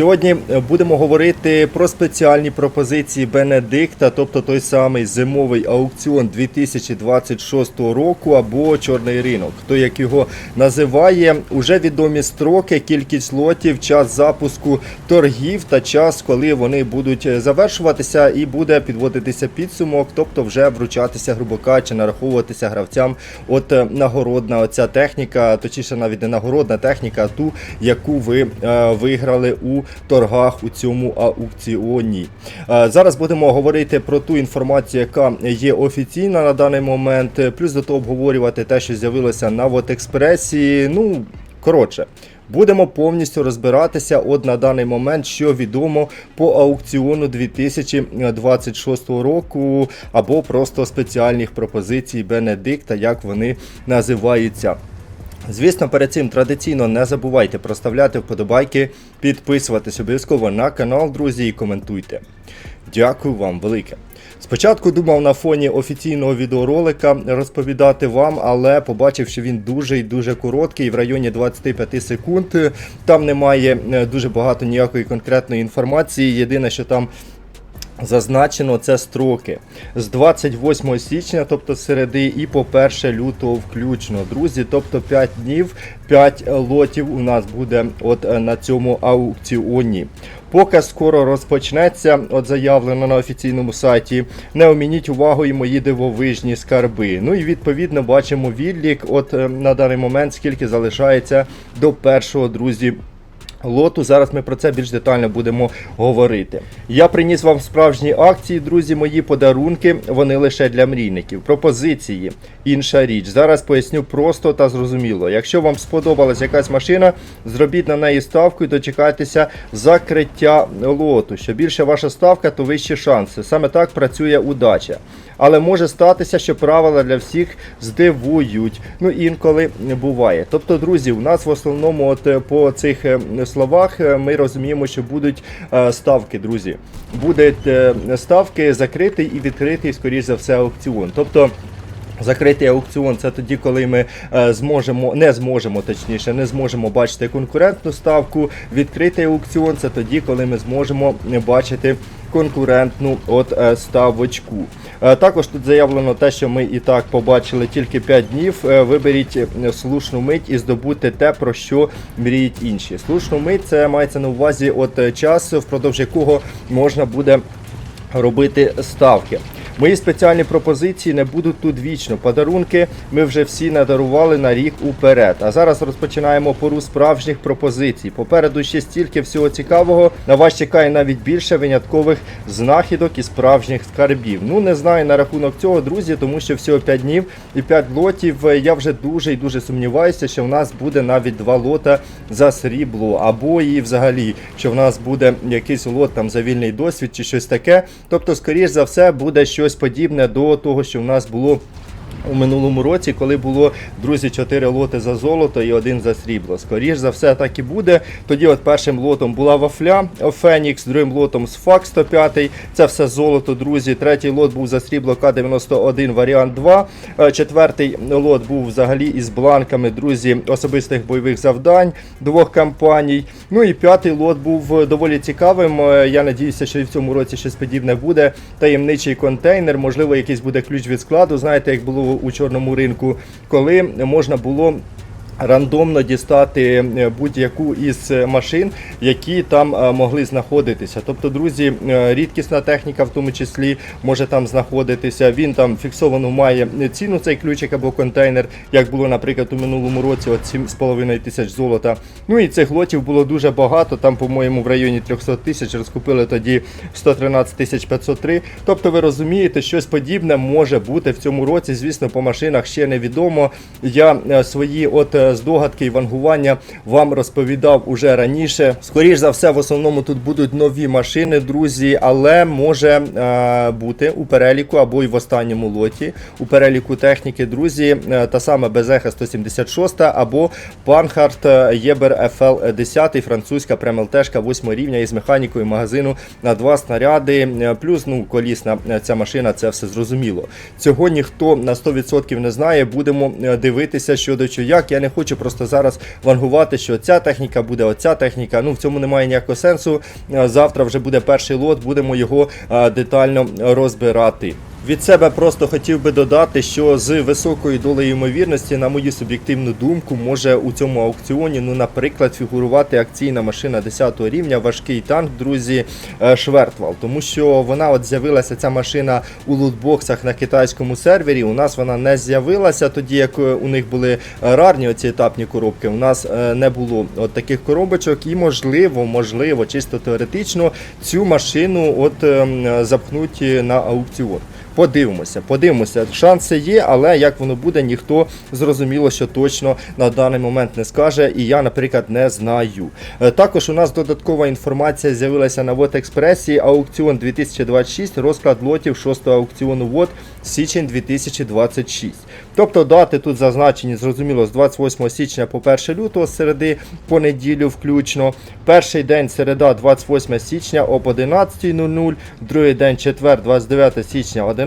Сьогодні е, будемо говорити про спеціальні пропозиції Бенедикта, тобто той самий зимовий аукціон 2026 року або чорний ринок. Хто як його називає, уже відомі строки, кількість лотів, час запуску торгів та час, коли вони будуть е, завершуватися і буде підводитися підсумок, тобто вже вручатися, грубо кажучи, нараховуватися гравцям. От е, нагородна оця техніка, точніше навіть не нагородна техніка, ту, яку ви е, виграли у торгах у цьому аукціоні. Е, зараз будемо говорити про ту інформацію, яка є офіційна на даний момент, плюс до того обговорювати те, що з'явилося на Вотекспресі. Ну, коротше. Будемо повністю розбиратися от на даний момент, що відомо по аукціону 2026 року, або просто спеціальних пропозицій Бенедикта, як вони називаються. Звісно, перед цим традиційно не забувайте проставляти вподобайки, підписуватись обов'язково на канал, друзі, і коментуйте. Дякую вам велике. Спочатку думав на фоні офіційного відеоролика розповідати вам, але побачив, що він дуже і дуже короткий, в районі 25 секунд. Там немає е, дуже багато ніякої конкретної інформації. Єдине, що там Зазначено це строки з 28 січня, тобто середи, і по 1 лютого включно. Друзі, тобто 5 днів, 5 лотів у нас буде от е, на цьому аукціоні. Показ скоро розпочнеться, от заявлено на офіційному сайті. Не омініть увагу і мої дивовижні скарби. Ну і відповідно бачимо відлік. От е, на даний момент скільки залишається до першого друзі лоту. Зараз ми про це більш детально будемо говорити. Я приніс вам справжні акції, друзі, мої подарунки. Вони лише для мрійників. Пропозиції інша річ. Зараз поясню просто та зрозуміло. Якщо вам сподобалась якась машина, зробіть на неї ставку і дочекайтеся закриття лоту. Що більше ваша ставка, то вищі шанси. Саме так працює удача. Але може статися, що правила для всіх здивують. Ну інколи буває. Тобто, друзі, у нас в основному, от по цих е, словах, е, ми розуміємо, що будуть е, ставки, друзі. Будуть е, ставки закритий і відкритий, скоріш за все, аукціон. Тобто. Закритий аукціон це тоді, коли ми зможемо, не зможемо, точніше, не зможемо бачити конкурентну ставку. Відкритий аукціон це тоді, коли ми зможемо бачити конкурентну от е, ставочку. Е, також тут заявлено те, що ми і так побачили тільки 5 днів. Е, виберіть слушну мить і здобути те, про що мріють інші. Слушну мить це мається на увазі от час, впродовж якого можна буде робити ставки. Мої спеціальні пропозиції не будуть тут вічно. Подарунки ми вже всі надарували на рік уперед. А зараз розпочинаємо пору справжніх пропозицій. Попереду ще стільки всього цікавого. На вас чекає навіть більше виняткових знахідок і справжніх скарбів. Ну не знаю на рахунок цього, друзі, тому що всього 5 днів і 5 лотів. Я вже дуже і дуже сумніваюся, що в нас буде навіть два лота за срібло, або і взагалі, що в нас буде якийсь лот там за вільний досвід чи щось таке. Тобто, скоріш за все, буде щось подібне до того, що в нас було. У минулому році, коли було друзі, 4 лоти за золото і один за срібло. Скоріш за все, так і буде. Тоді, от першим лотом була вафля Фенікс, другим лотом Сфак 105. Це все золото, друзі. Третій лот був за срібло К-91 варіант 2. Е, Четвертий лот був взагалі із бланками, друзі, особистих бойових завдань двох компаній. Ну і п'ятий лот був доволі цікавим. Е, Я надіюся, що і в цьому році щось подібне буде. Таємничий контейнер, можливо, якийсь буде ключ від складу. Знаєте, як було у чорному ринку, коли можна було. Рандомно дістати е, будь-яку із е, машин, які там е, могли знаходитися. Тобто, друзі, рідкісна техніка, в тому числі, може там знаходитися. Він там фіксовану має ціну цей ключик або контейнер, як було, наприклад, у минулому році, от 7,5 тисяч золота. Ну і цих лотів було дуже багато. Там, по-моєму, в районі 300 тисяч розкупили тоді 113 тисяч 503. Тобто, ви розумієте, щось подібне може бути в цьому році. Звісно, по машинах ще невідомо. Я свої от здогадки і вангування вам розповідав уже раніше. Скоріш за все, в основному тут будуть нові машини, друзі, але може е, бути у переліку або й в останньому лоті у переліку техніки, друзі, е, та саме Безеха 176 або Панхарт Єбер FL 10, французька премелтешка 8 рівня із механікою магазину на два снаряди. е, Плюс ну колісна е, ця машина, це все зрозуміло. Цього ніхто на 100% не знає. Будемо е, дивитися щодо чого як. Я не хочу хочу просто зараз вангувати, що ця техніка буде, оця техніка. Ну в цьому немає ніякого сенсу. Е, Завтра вже буде перший лот, будемо його е, детально розбирати. Від себе просто хотів би додати, що з високою долею ймовірності, на мою суб'єктивну думку, може у цьому аукціоні, ну, наприклад, фігурувати акційна машина 10 рівня, важкий танк, друзі, е, Швертвал. Тому що вона от з'явилася ця машина у лутбоксах на китайському сервері. У нас вона не з'явилася тоді, як е, у них були рарні оці етапні коробки. У нас е, не було от таких коробочок, і можливо, можливо, чисто теоретично цю машину от ем, запхнуть на аукціон. Подивимося, подивимося. Шанси є, але як воно буде, ніхто зрозуміло, що точно на даний момент не скаже, і я, наприклад, не знаю. Е, Також у нас додаткова інформація з'явилася на Вот Експресі. Аукціон 2026, розклад лотів 6 аукціону ВОД січень 2026. Тобто дати тут зазначені, зрозуміло, з 28 січня по 1 лютого, середи по неділю включно. Перший день середа 28 січня об 11.00, другий день четвер 29 січня 11.00.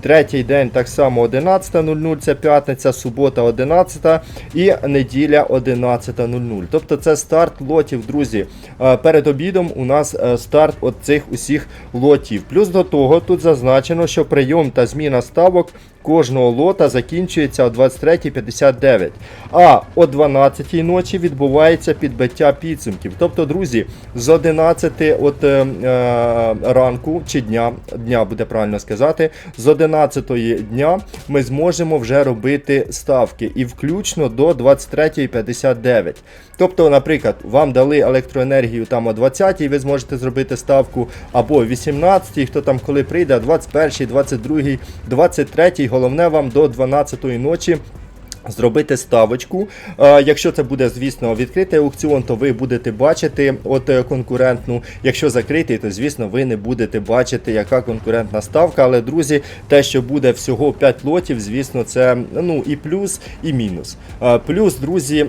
Третій день так само 11.00, це п'ятниця, субота 11 і неділя 11.00. Тобто це старт лотів, друзі. Е, Перед обідом у нас е, старт от цих усіх лотів. Плюс до того тут зазначено, що прийом та зміна ставок кожного лота закінчується о 23.59. А о 12 ночі відбувається підбиття підсумків. Тобто, друзі, з 11 от, е, е, ранку чи дня, дня буде правильно сказати, з 11 дня ми зможемо вже робити ставки і включно до 23.59. Тобто, наприклад, вам дали електроенергію там о 20 ви зможете зробити ставку, або о 18 хто там коли прийде, 21 22 23 головне вам до 12-ї ночі. Зробити ставочку. Е, Якщо це буде, звісно, відкритий аукціон, то ви будете бачити от е, конкурентну. Якщо закритий, то звісно ви не будете бачити, яка конкурентна ставка. Але, друзі, те, що буде всього 5 лотів, звісно, це ну і плюс, і мінус. Е, Плюс, друзі,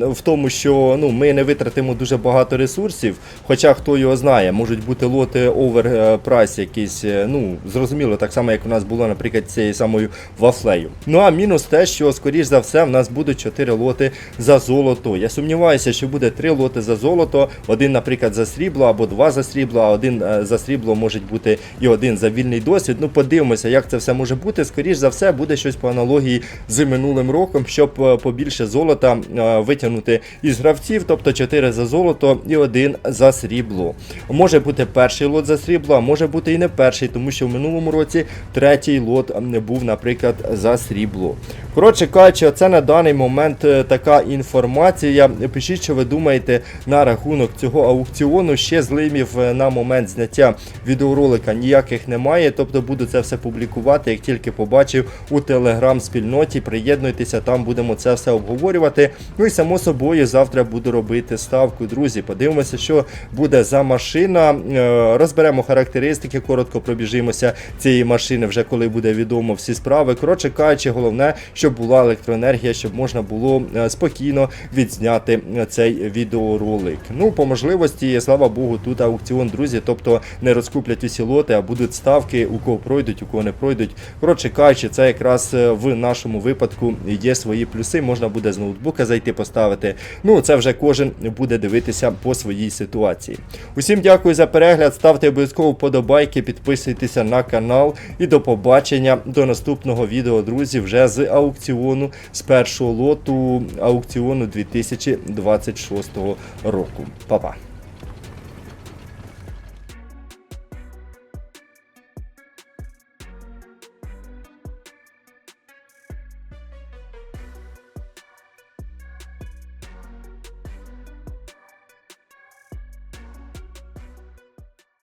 в тому, що ну, ми не витратимо дуже багато ресурсів, хоча хто його знає, можуть бути лоти оверпрайс якісь, ну, зрозуміло, так само, як у нас було, наприклад, цією самою вафлею. Ну а мінус те, що, скоріш за все, в нас будуть 4 лоти за золото. Я сумніваюся, що буде 3 лоти за золото, один, наприклад, за срібло або два за срібло, а один е, за срібло може бути і один за вільний досвід. Ну, подивимося, як це все може бути. Скоріш за все, буде щось по аналогії з минулим роком, щоб е, побільше золота е, витягнути із гравців, тобто 4 за золото і один за срібло. Може бути перший лот за срібло, а може бути і не перший, тому що в минулому році третій лот м, був, наприклад, за срібло. Коротше кажучи, це на даний момент е, така інформація. Пишіть, що ви думаєте на рахунок цього аукціону. Ще злимів е, на момент зняття відеоролика ніяких немає. Тобто буду це все публікувати, як тільки побачив у телеграм-спільноті. Приєднуйтеся, там будемо це все обговорювати. Ну і само собою завтра буду робити ставку. Друзі, подивимося, що буде за машина. Е, Розберемо характеристики, коротко пробіжимося цієї машини, вже коли буде відомо всі справи. Коротше кажучи, головне, щоб була електроенергія, щоб можна було е, спокійно відзняти е, цей відеоролик. Ну, по можливості, слава Богу, тут аукціон, друзі, тобто не розкуплять усі лоти, а будуть ставки, у кого пройдуть, у кого не пройдуть. Коротше кажучи, це якраз е, в нашому випадку є свої плюси. Можна буде з ноутбука зайти поставити. Ну, це вже кожен буде дивитися по своїй ситуації. Усім дякую за перегляд. Ставте обов'язково вподобайки, підписуйтеся на канал. І до побачення до наступного відео, друзі, вже з з першого лоту аукціону 2026 року. Па-па.